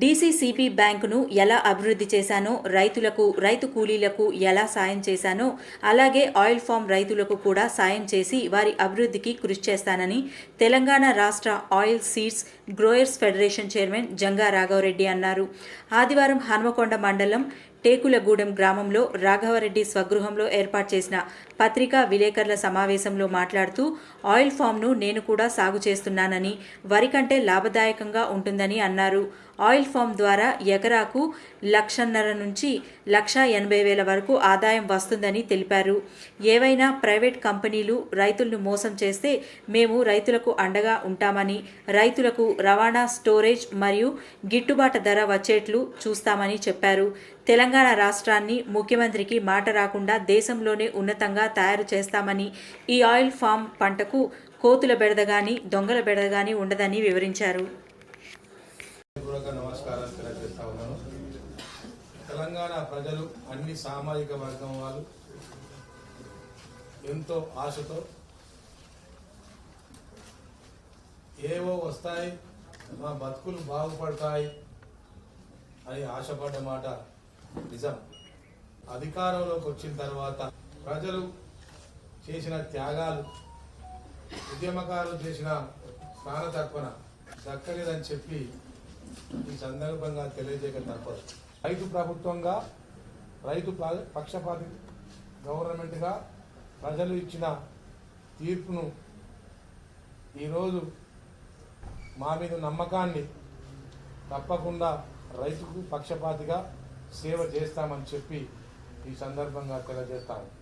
DCCP బ్యాంకును ఎలా అభివృద్ధి చేశానో రైతులకు రైతు కూలీలకు ఎలా సాయం చేశానో అలాగే ఆయిల్ ఫామ్ రైతులకు కూడా సాయం చేసి వారి అభివృద్ధికి కృషి చేస్తానని తెలంగాణ రాష్ట్ర oil seeds growers federation chairman Janga Raghava Reddy అన్నారు. ఆదివారం హనుమకొండ మండలం టేకులగూడెం గ్రామంలో రాఘవరెడ్డి స్వగృహంలో ఏర్పాటు చేసిన పత్రికా విలేకరుల సమావేశంలో మాట్లాడుతూ ఆయిల్ ఫామ్ను నేను కూడా సాగు చేస్తున్నానని వరి కంటే లాభదాయకంగా ఉంటుందని అన్నారు. ఆయిల్ ఫామ్ ద్వారా ఎకరాకు లక్షన్నర నుంచి లక్ష ఎనభై వేల వరకు ఆదాయం వస్తుందని తెలిపారు. ఏవైనా ప్రైవేట్ కంపెనీలు రైతులను మోసం చేస్తే మేము రైతులకు అండగా ఉంటామని రైతులకు రవాణా స్టోరేజ్ మరియు గిట్టుబాటు ధర వచ్చేట్లు చూస్తామని చెప్పారు. తెలంగాణ తెలంగాణ రాష్ట్రాన్ని ముఖ్యమంత్రికి మాట రాకుండా దేశంలోనే ఉన్నతంగా తయారు చేస్తామని ఈ ఆయిల్ ఫామ్ పంటకు కోతుల బెడద కానీ దొంగల బెడద కానీ ఉండదని వివరించారు. తెలంగాణ ప్రజలు అన్ని సామాజిక వర్గం వాళ్ళు ఎంతో ఆశతో ఏవో వస్తాయి మా బతుకులు బాగుపడతాయి అని ఆశపడ్డ మాట నిజం. అధికారంలోకి వచ్చిన తర్వాత ప్రజలు చేసిన త్యాగాలు ఉద్యమకారులు చేసిన ప్రాణతర్పణ దక్కలేదని చెప్పి ఈ సందర్భంగా తెలియజేయక తప్పదు. రైతు ప్రభుత్వంగా రైతు ప- పక్షపాతి గవర్నమెంట్గా ప్రజలు ఇచ్చిన తీర్పును ఈరోజు మా మీద నమ్మకాన్ని తప్పకుండా రైతుకు పక్షపాతిగా సేవ చేస్తామని చెప్పి ఈ సందర్భంగా తెలియజేస్తాము.